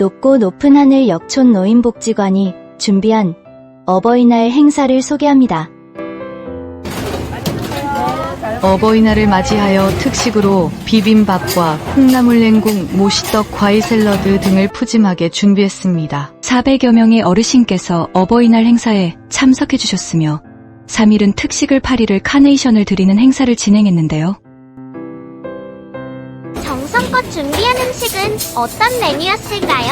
높고 높은 하늘 역촌 노인복지관이 준비한 어버이날 행사를 소개합니다. 어버이날을 맞이하여 특식으로 비빔밥과 콩나물 냉국, 모시떡, 과일 샐러드 등을 푸짐하게 준비했습니다. 400여 명의 어르신께서 어버이날 행사에 참석해 주셨으며 3일은 특식을 8일을 카네이션을 드리는 행사를 진행했는데요. 정성껏 준비한 음식은 어떤 메뉴였을까요?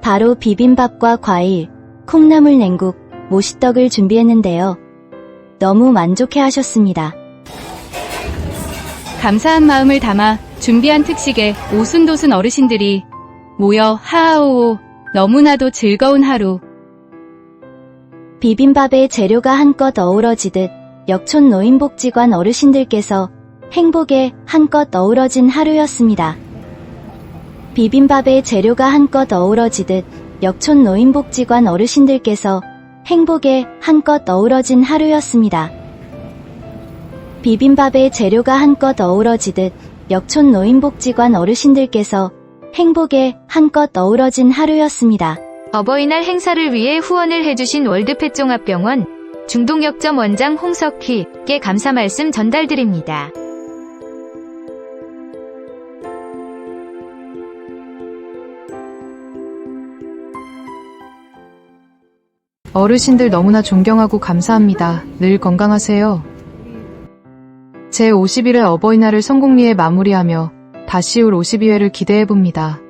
바로 비빔밥과 과일, 콩나물 냉국, 모시떡을 준비했는데요. 너무 만족해 하셨습니다. 감사한 마음을 담아 준비한 특식에 오순도순 어르신들이 모여 하하오오 너무나도 즐거운 하루 비빔밥에 재료가 한껏 어우러지듯 역촌 노인복지관 어르신들께서 행복에 한껏 어우러진 하루였습니다. 비빔밥에 재료가 한껏 어우러지듯 역촌 노인복지관 어르신들께서 행복에 한껏 어우러진 하루였습니다. 비빔밥에 재료가 한껏 어우러지듯 역촌 노인복지관 어르신들께서 행복에 한껏 어우러진 하루였습니다. 어버이날 행사를 위해 후원을 해주신 월드펫종합병원 중동역점 원장 홍석희께 감사 말씀 전달드립니다. 어르신들 너무나 존경하고 감사합니다. 늘 건강하세요. 제 51회 어버이날을 성공리에 마무리하며 다시 올 52회를 기대해봅니다.